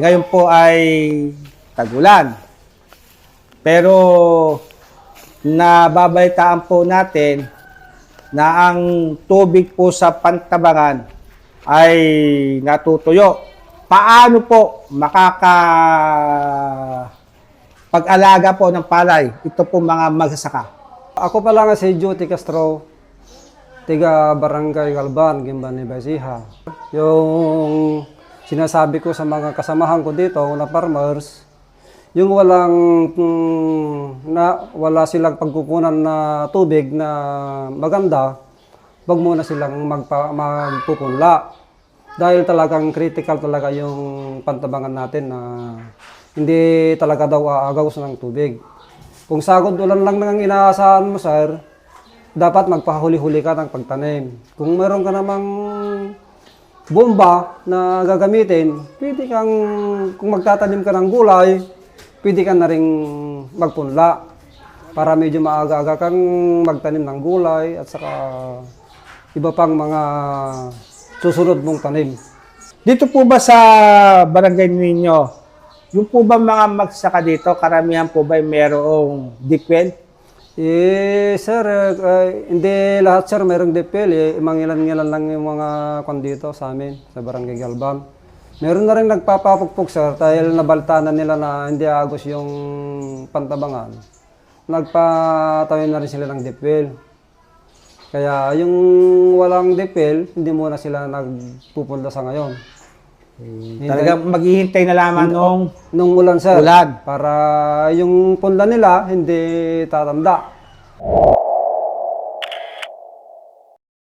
Ngayon po ay tagulan. Pero nababalitaan po natin na ang tubig po sa pantabangan ay natutuyo. Paano po makaka pag-alaga po ng palay? Ito po mga magsasaka. Ako pa lang si Juti Castro, tiga Barangay Galban, Gimban ni Basiha. Yung sinasabi ko sa mga kasamahan ko dito na farmers, yung walang mm, na wala silang pagkukunan na tubig na maganda, wag muna silang magpa, magpupunla. Dahil talagang critical talaga yung pantabangan natin na hindi talaga daw aagaw ng tubig. Kung sagod ulan lang nang inaasahan mo, sir, dapat magpahuli-huli ka ng pagtanim. Kung meron ka namang bomba na gagamitin, pwede kang, kung magtatanim ka ng gulay, pwede ka na rin magpunla para medyo maaga-aga kang magtanim ng gulay at saka iba pang mga susunod mong tanim. Dito po ba sa barangay ninyo, yung po ba mga magsasaka dito, karamihan po ba merong deep well? Eh, sir, eh, eh, hindi lahat sir mayroong DPL. Eh, mangilan-ngilan lang yung mga kwan dito sa amin, sa Barangay Galban. Meron na rin nagpapapukpok sir dahil nabalta na nila na hindi agos yung pantabangan. Nagpatayo na rin sila ng DPL. Kaya yung walang DPL, hindi muna sila nagpupunta sa ngayon. Talagang maghihintay na lamang nung Nung ulan sir, ulan. para yung punla nila hindi tatanda.